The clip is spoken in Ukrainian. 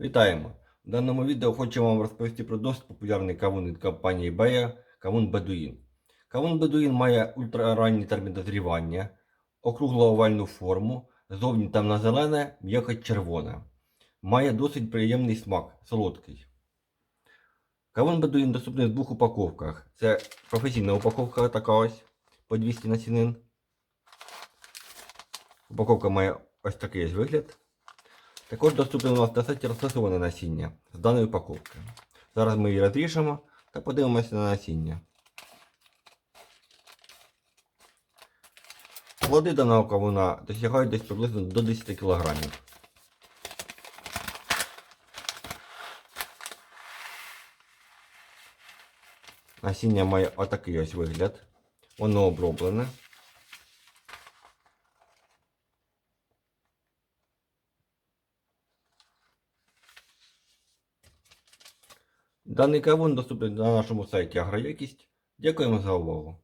Вітаємо! В даному відео хочу вам розповісти про досить популярний кавун від компанії Bayer кавун Бедуїн. Кавун Бедуїн має ультраранній термін дозрівання, округло-овальну форму, зовні темно-зелене, м'якоть червона. Має досить приємний смак, солодкий. Кавун Бедуїн доступний в двох упаковках. Це професійна упаковка така ось по 200 насінин. Упаковка має ось такий вигляд. Також доступне у нас на сайті розтасоване насіння з даної упаковки. Зараз ми її розріжемо та подивимося на насіння. Плоди даного кавуна досягають десь приблизно до 10 кг. Насіння має отакий ось вигляд. Воно оброблене. Даний кавун доступний на нашому сайті Агроякість. Дякуємо за увагу.